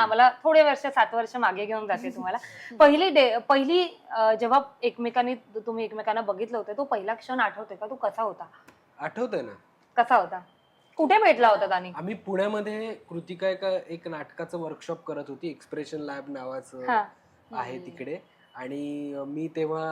मला थोडे वर्ष सात वर्ष मागे घेऊन जाते तुम्हाला. पहिली डे पहिली अं, जेव्हा एकमेकांनी तुम्ही एकमेकांना बघितलं होतं तो पहिला क्षण आठवतोय का? तो कसा होता? आठवतंय ना. कसा होता? कुठे भेटला होता त्यांनी आम्ही पुण्यामध्ये कृतिका एका एक नाटकाचं वर्कशॉप करत होती एक्सप्रेशन लॅब नावाचं हा. आहे तिकडे. आणि मी तेव्हा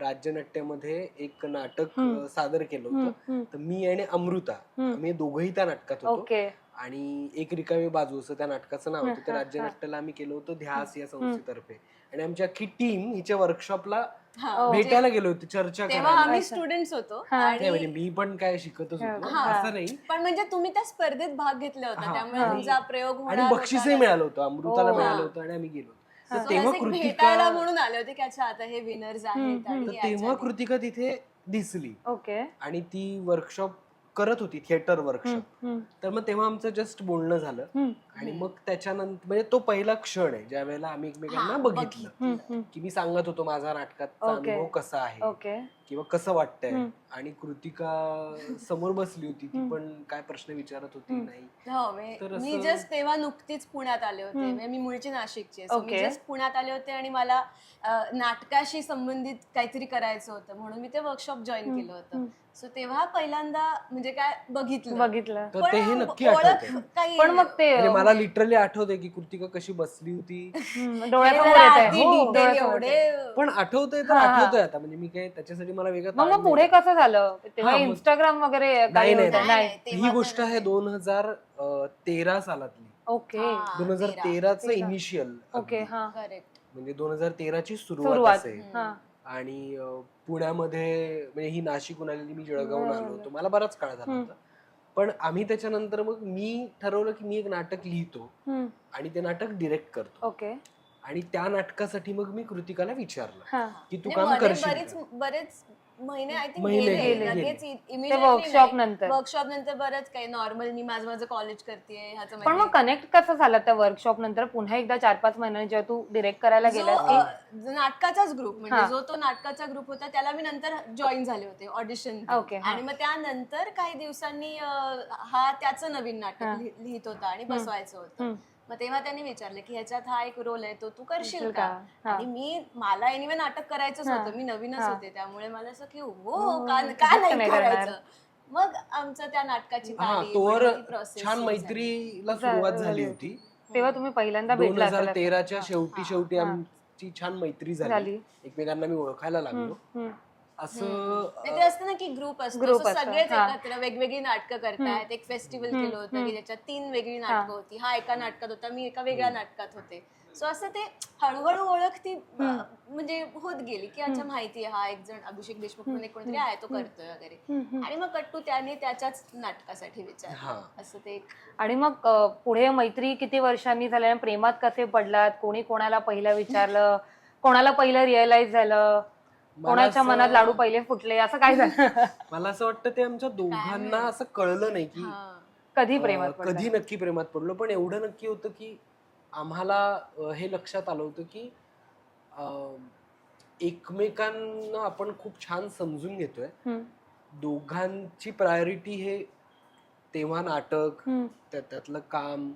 राज्यनाट्यामध्ये एक नाटक हम्म. अं, सादर केलं होतं. तर मी आणि अमृता हम्म. आम्ही दोघंही त्या नाटकात होतो. ओके. आणि एक रिकामी बाजू असं त्या नाटकाचं नाव होतं ते हा, हा. राज्यनाट्याला आम्ही केलं होतं ध्यास या संस्थेतर्फे आणि आमची अख्खी टीम हिच्या वर्कशॉपला हा, भेटायला गेलो होतो चर्चा तेव्हा आम्ही अच्छा. स्टुडंट्स होतो हा. नाही, म्हणजे आणि मी पण काय शिकतच होतो. असं नाही पण म्हणजे तुम्ही त्या स्पर्धेत भाग घेतला होता हा. त्यामुळे. तुमचा प्रयोग होणार आणि होता. बक्षीसही मिळालं होतं अमृताला हो. मिळालं. होतं आणि आम्ही गेलो तेव्हा कृतिका म्हणून आले होते की अच्छा आता हे विनर्स आहेत तेव्हा कृतिका तिथे दिसली ओके आणि ती वर्कशॉप करत होती थिएटर वर्कशॉप. तर मग तेव्हा आमचं जस्ट बोलणं झालं. आणि मग त्याच्यानंतर म्हणजे तो पहिला क्षण आहे ज्या वेळेला आम्ही एकमेकांना बघितलं. की मी सांगत होतो माझा नाटकाचा ओके. अनुभव कसा आहे? किंवा कसं वाटतंय. आणि कृतिका समोर बसली होती ती. पण काय प्रश्न विचारत होती. नाही हो तर मी असं- जस्ट तेव्हा नुकतीच पुण्यात आले होते. म्हणजे मी मूळची नाशिकची आहे. So मी Okay. जस्ट पुण्यात आले होते आणि मला अं, नाटकाशी संबंधित काहीतरी करायचं होतं म्हणून मी ते वर्कशॉप जॉईन. केलं होतं. सो तेव्हा पहिल्यांदा म्हणजे काय बघितलं बघितलं तर पण तेही नक्की ओळख आठवतंय काही पण मग ते म्हणजे मला लिटरली आठवतंय की कृतिका कशी बसली होती हम्म, हे डोळ्यासमोर येत आहे डोळ्यासमोर. एवढे पण आठवतंय तर हा, हा. आठवतंय आता म्हणजे मी काय त्याच्यासाठी मला वेगळं मग ताण मग पुढे. कसं झालं? तेव्हा हा, मग- इंस्टाग्राम वगैरे नाही, काही नाही, होतं? नाही, नाही तेव्हा ही गोष्ट तर आहे दोन हजार तेरा सालातली. ओके. हा, दोन हजार तेरा. तेराचं तेरा. इनिशियल ओके हा. करेक्ट म्हणजे दोन हजार तेराची सुरुवात सुरुवात. असेल. हा. आणि अं, पुण्यामध्ये म्हणजे ही नाशिकहून आलेली मी जळगावून आलो. होतो. मला बराच काळ झाला हम्म. होता. पण आम्ही त्याच्यानंतर मग मी ठरवलं की मी एक नाटक लिहितो हम्म, आणि ते नाटक डिरेक्ट करतो. ओके. आणि त्या नाटकासाठी मग मी कृतिकाला विचारलं की तू म्हणजे काममध्ये करशील बरेच का? बरेच महिने आय थिंक महिने गेले गेले, लगेच ते वर्कशॉप नंतर वर्कशॉप नंतर बरंच काही नॉर्मल मी माझं माझं कॉलेज करते ह्याचं पण मग माहिती. कनेक्ट कसं झालं त्या वर्कशॉप नंतर पुन्हा एकदा चार पाच महिन्यांनी जेव्हा तू डिरेक्ट करायला जो, गेलास अ, की जो नाटकाचाच ग्रुप म्हणजे हा. जो तो नाटकाचा ग्रुप होता त्याला मी नंतर जॉईन झाले होते ऑडिशन Okay, हा. आणि मग त्यानंतर काही दिवसांनी अ, हा त्याचं नवीन नाटक हा. लिह- लिहित होता आणि. बसवायचं होतं हम्म. मग तेव्हा त्यांनी विचारलं की ह्याच्यात हा एक रोल आहे तो तू करशील का. आणि मी मला एनिवे नाटक करायचंच. होतं मी नवीनच. होते त्यामुळे मला असं की हो हो, का नाही? करायचं मग आमचं त्या नाटकाची तोवर छान. मैत्रीला सुरुवात झाली होती तेव्हा तुम्ही पहिल्यांदा दोन भेटला हजार. तेराच्या. शेवटी. शेवटी. आमची छान मैत्री झाली एकमेकांना मी ओळखायला लागलो. असं नाही, ते असतं ना की ग्रुप असतो. Group so असतो, सगळेच हा. एकत्र वेगवेगळी नाटकं करतायत एक फेस्टिवल केलं होतं. की त्याच्यात तीन वेगळी. नाटकं होती. हा एका नाटकात होता मी एका वेगळ्या नाटकात होते. सो असं ते हळूहळू ओळख ती अ, म्हणजे होत गेली की अच्छा माहिती आहे हा एक जण अभिषेक देशमुख म्हणून एक कोणतरी आहे तो करतोय वगैरे. आणि मग कट्टू त्याने त्याच्याच नाटकासाठी विचार हा. असं ते एक आणि मग अ, पुढे मैत्री किती वर्षांनी झाल्या आणि प्रेमात कसे पडलात? कोणी कोणाला पहिलं विचारलं? कोणाला पहिलं रिअलाइज झालं? कोणाच्या मनात लाडू पहिले फुटले असं काय झालं मला असं वाटतं ते आमच्या दोघांना असं कळलं नाही की. कधी अं, प्रेमात? कधी नक्की प्रेमात पडलो पण एवढं नक्की होतं की आम्हाला अं, हे लक्षात आलं होतं की अं, एकमेकांना आपण खूप छान समजून घेतोय हम्म, दोघांची प्रायोरिटी हे तेव्हा नाटक हम्म, त्या- त्यातलं काम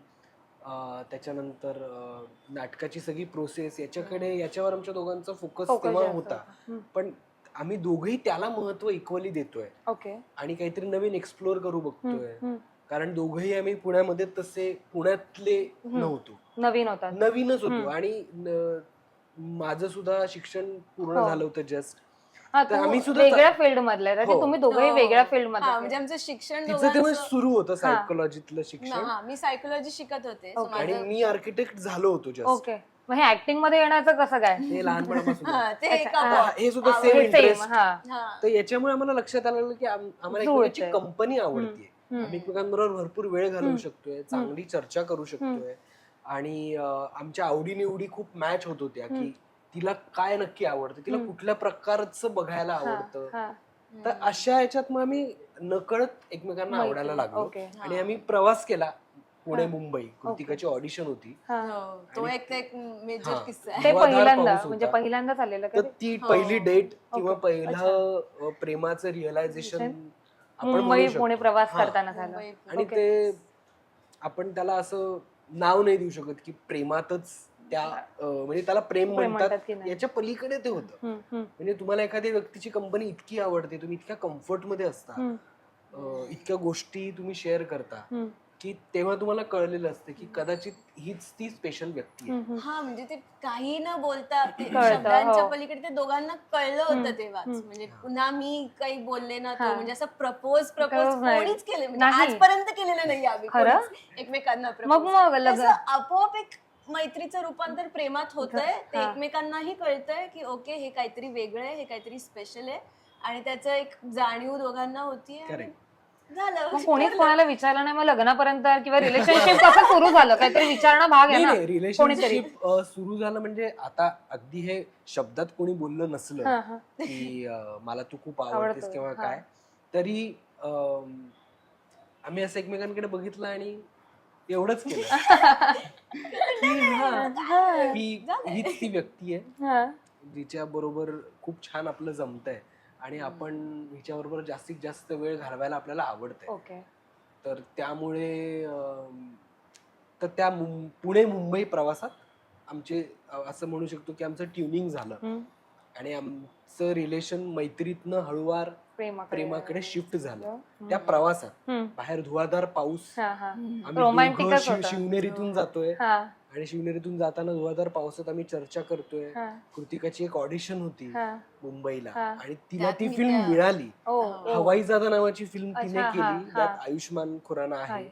त्याच्यानंतर नाटकाची सगळी प्रोसेस याच्याकडे याच्यावर आमच्या दोघांचा फोकस तेव्हा होता होता. पण आम्ही दोघेही त्याला महत्त्व इक्वली देतोय ओके आणि काहीतरी नवीन एक्सप्लोर करू बघतोय. कारण दोघेही आम्ही पुण्यामध्ये तसे पुण्यातले. नव्हतो नवीन होतात नवीनच होतो. आणि माझं सुद्धा शिक्षण पूर्ण हो. झालं होतं जस्ट हा तर तू आम्ही सुद्धा वेगळ्या फील्ड मधले आहे. हो. तुम्ही दोघेही हो. वेगळ्या फील्ड हा म्हणजे मध्ये आमचं शिक्षण तिचं तेव्हा दोघांचं- सुरू होतं सायकोलॉजीतलं शिक्षण हा मी सायकोलॉजी शिकत होते So Okay. आणि माझं- मी आर्किटेक्ट झालो होतो जस्ट ओके मग हे ऍक्टिंगमध्ये येण्याचं कसं काय ते लहानपणापासून हा, ते अच्छा, एका हा. हे सुद्धा आवड- सेम हे सेम इंटरेस्ट हा हा. तर याच्यामुळे आम्हाला लक्षात आलं की आम- आम्हाला जुळतंय. एकमेकांची कंपनी आवडते हम्म. आम्ही एकमेकांबरोबर भरपूर वेळ घालवू हम्म. शकतोय चांगली चर्चा करू शकतोय आणि अं, आमच्या आवडीनिवडी खूप मॅच होत होत्या की तिला काय नक्की आवडतं तिला. कुठल्या प्रकारचं बघायला आवडतं हा. तर अशा ह्याच्यात मग आम्ही नकळत एकमेकांना. आवडायला लागलो ओके आणि आम्ही प्रवास केला पुणे हा. मुंबई कृतिकाची ऑडिशन होती हा. हो, तो आणि- एक ते एक मेजर हा. किस्सा आहे ते धुवाधार पहिल्यांदा पाऊस म्हणजे होता. पहिल्यांदा झालेलं का तर ते? ती हो. पहिली डेट किंवा ओके. पहिलं अं, प्रेमाचं रिअलायझेशन आपण मुंबई. पुणे प्रवास. करताना झालं मुंबई- आणि ओके. ते आपण त्याला असं नाव नाही देऊ शकत की प्रेमातच त्या म्हणजे त्याला प्रेम म्हणतात. याच्या पलीकडे ते होतं म्हणजे तुम्हाला एखाद्या व्यक्तीची कंपनी इतकी आवडते तुम्ही इतक्या कम्फर्टमध्ये असता इतक्या गोष्टी तुम्ही शेअर करता की तेव्हा तुम्हाला कळलेलं असतं की कदाचित हीच ती स्पेशल व्यक्ती आहे. हा म्हणजे ते काही न बोलता कळतं, शब्दांच्या हो. पलीकडे ते दोघांना कळलं होतं तेव्हाच. म्हणजे पुन्हा मी काही बोलले ना तो हा. म्हणजे असं प्रपोज प्रपोज. कोणीच केले म्हणजे. आजपर्यंत केलेलं नाही आम्ही एकमेकांना प्रपोज आपोआप एक मैत्रीचं रूपांतर प्रेमात होतंय. ते हा. एकमेकांनाही कळतंय की ओके हे काहीतरी वेगळं आहे हे काहीतरी स्पेशल आहे. आणि त्याचं एक जाणीव दोघांना होतीये आणि मग कोणीच कोणाला विचारलं नाही मग लग्नापर्यंत किंवा रिलेशनशिप कसं सुरू झालं? काहीतरी विचारणं भाग आहे ना? रिलेशनशिप सुरू झालं म्हणजे आता अगदी हे शब्दात कोणी बोललं नसलं हा. की अं, मला तू खूप आवडतेस आवडतो, किंवा हा. काय. तरी अं, आम्ही असं एकमेकांकडे बघितलं आणि एवढंच केलं. की हा, हीच ती व्यक्ती आहे हा. जिच्या बरोबर खूप छान आपलं जमतंय आणि आपण हिच्या बरोबर जास्तीत जास्त वेळ घालवायला आपल्याला आवडतंय. तर त्यामुळे तर त्या पुणे मुंबई प्रवासात आमचे असं म्हणू शकतो की आमचं ट्युनिंग झालं. आणि आमचं रिलेशन मैत्रीतनं हळूवार प्रेमाकडे शिफ्ट झालं. त्या प्रवासात. बाहेर धुवाधार पाऊस. आम्ही शिव-. शिवनेरीतून जातोय हा, आणि शिवनेरीतून जाताना धुवाधार पावसात आम्ही चर्चा करतोय हा, कृतिकाची एक ऑडिशन होती. मुंबईला. आणि तिला ती मी फिल्म मिळाली. हवाई जादा नावाची फिल्म तिने हा, केली. त्यात आयुष्मान खुराना आहे.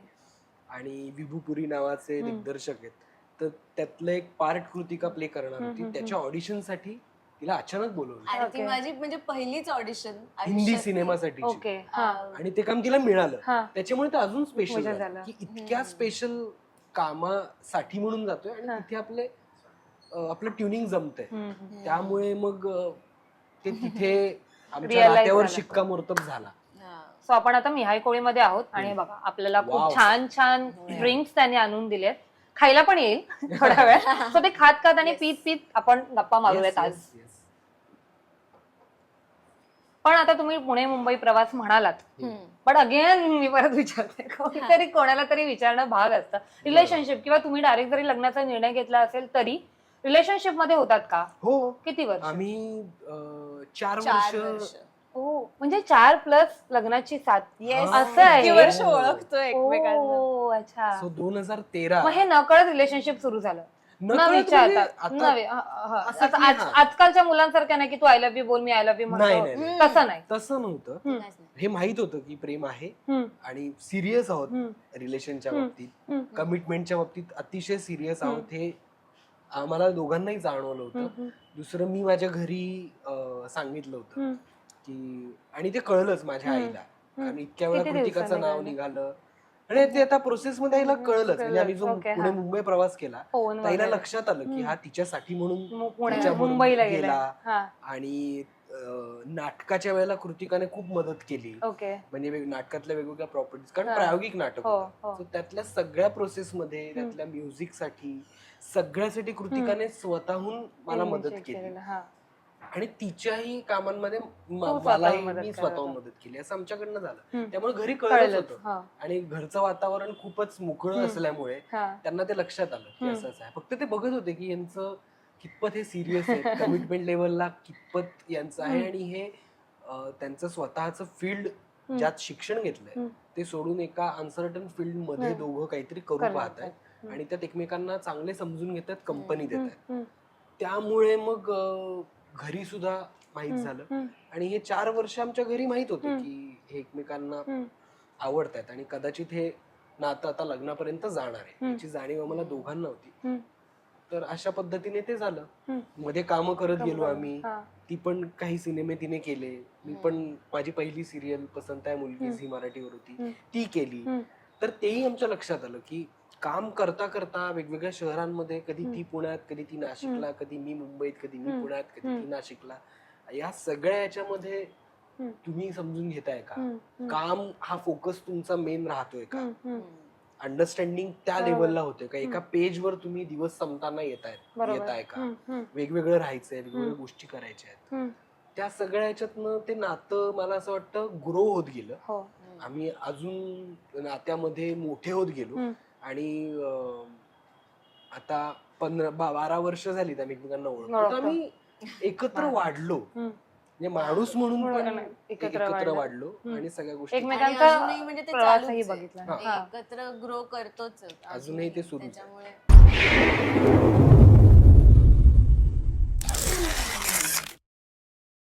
आणि विभूपुरी नावाचे. दिग्दर्शक आहेत तर त्यातलं एक पार्ट कृतिका प्ले करणार होती त्याच्या ऑडिशनसाठी तिला अचानक बोलवलं आणि ती Okay. माझी म्हणजे पहिलीच ऑडिशन हिंदी सिनेमासाठी ओके हा आणि ते काम तिला मिळालं हा त्याच्यामुळे ते अजून मजा स्पेशल झालं. की इतक्या हम्म. स्पेशल कामासाठी म्हणून जातोय आणि हा. तिथे आपले अं, आपलं ट्युनिंग जमतंय हम्म, हम्म. त्यामुळे मग अं, ते तिथे आमच्या Realize नात्यावर झालं. शिक्कामोर्तब झाला सो आपण आता मिहाय कोळीमध्ये आहोत आणि हे बघा आपल्याला Wow. खूप छान छान ड्रिंक्स त्यांनी आणून दिलेत खायला पण येईल थोडा वेळ. सो ते खात खात आणि. पीत पीत आपण गप्पा मारूयात आज. पण आता तुम्ही पुणे मुंबई प्रवास म्हणालात. पण अगेन मी परत विचारते. कोणीतरी कोणाला तरी विचारणं भाग असतं. रिलेशनशिप किंवा तुम्ही डायरेक्ट जरी लग्नाचा निर्णय घेतला असेल तरी रिलेशनशिपमध्ये होतात का? हो. किती वर्ष? आम्ही चार वर्ष. ओ म्हणजे चार प्लस लग्नाची सात येस हा. असं आहे. किती वर्ष ओळखतोय एकमेकांना ओ अच्छा सो दोन हजार तेरा मग हे नकळत रिलेशनशिप सुरू झालं न म्हणजे विचारतात आता- नव्हे, हा, हा. असं आता की आज- हा. आजकालच्या मुलांसारख्या नाही की तू आय लव्ह यू बोल मी आय लव्ह यू नाही, म्हणतो नाही, नाही. तसं नाही तसं नव्हतं हम्म. हे माहीत होतं की प्रेम आहे हम्म, आणि सिरियस आहोत हम्म, रिलेशनच्या हम्म. बाबतीत हम्म, कमिटमेंटच्या बाबतीत अतिशय सिरियस. आहोत हे आम्हाला दोघांनाही जाणवलं होतं हम्म, दुसरं मी माझ्या घरी अं, सांगितलं होतं हम्म. की आणि ते कळलंच माझ्या हम्म. आईला हम्म. कारण इतक्या वेळा किती कृतिकाचं दिवसांनी नाव कळलं? निघालं आणि ते आता प्रोसेस मध्ये आईला कळलंच कळलं. म्हणजे आम्ही जो Okay, पुणे. मुंबई प्रवास केला फोन ताईला वगैरे. लक्षात आलं की हम्म. हा तिच्यासाठी म्हणून मु- पुणे त्याच्याबरोबर मुंबईला गेला गेला. हा आणि अं, नाटकाच्या वेळेला कृतिकाने खूप मदत केली ओके म्हणजे वेग- नाटकातल्या वेगवेगळ्या प्रॉपर्टीज कारण हा. प्रायोगिक नाटक हो होतं हो So त्यातल्या सगळ्या प्रोसेस मध्ये त्यातल्या म्युझिकसाठी सगळ्यासाठी कृतिकाने स्वतःहून मला मदत केली हा. आणि तिच्याही कामांमध्ये म- मलाही मदत मी करत स्वतःहून होता. मदत केली असं आमच्याकडनं झालं हम्म. त्यामुळे घरी कळलंच होतं हा, आणि घरचं वातावरण खूपच मोकळं हम्म. असल्यामुळे हा. त्यांना ते लक्षात आलं की हम्म. असंच आहे फक्त ते बघत होते की यांचं कितपत हे सिरियस आहे कमिटमेंट लेवलला कितपत यांचं आहे हम्म. आणि हे अं, त्यांचं स्वतःचं फील्ड हम्म. ज्यात शिक्षण घेतलंय हम्म. ते सोडून एका अनसर्टन फील्डमध्ये हम्म. दोघं काहीतरी करू करणार पाहत आहेत हम्म. आणि त्यात एकमेकांना चांगले समजून घेतात कंपनी देत हम्म, आहेत हम्म, त्यामुळे मग अं, घरी सुद्धा माहीत झालं आणि हे चार वर्ष आमच्या घरी माहीत होते. की हे एकमेकांना हम्म. आवडतात आणि कदाचित हे नातं आता लग्नापर्यंत जाणार आहे. याची जाणीव आम्हाला दोघांना होती. तर अशा पद्धतीने ते झालं. मध्ये काम करत गेलो. आम्ही. ती पण काही सिनेमे तिने केले मी. पण माझी पहिली सिरियल पसंत आहे मुलगी. झी मराठीवर होती. ती केली. तर तेही आमच्या लक्षात आलं की काम करता करता वेगवेगळ्या शहरांमध्ये कधी. ती पुण्यात कधी ती नाशिकला कधी मी मुंबईत कधी मी. पुण्यात कधी ती. नाशिकला या सगळ्या याच्यामध्ये. तुम्ही समजून घेताय का काम हा फोकस तुमचा मेन राहतोय का. अंडरस्टँडिंग त्या. लेवलला होते का एका पेजवर तुम्ही दिवस संपताना येत आहेत येत आहे का वेगवेगळं राहायचंय वेगवेगळ्या. गोष्टी करायच्या आहेत. त्या सगळ्या ह्याच्यातनं ते नातं मला असं वाटतं ग्रो होत गेलं हो आम्ही अजून नात्यामध्ये मोठे होत गेलो. आणि आता पंधरा बा- बारा वर्ष झालीत आम्ही एकमेकांना ओळखतो आम्ही एकत्र वाढलो. म्हणजे माणूस म्हणून एकत्र एकत्र वाढलो. आणि सगळ्या गोष्टी म्हणजे ते चालूच. बघितला. एकत्र ग्रो करतोच अजूनही ते सुरूच आहे. त्याच्यामुळे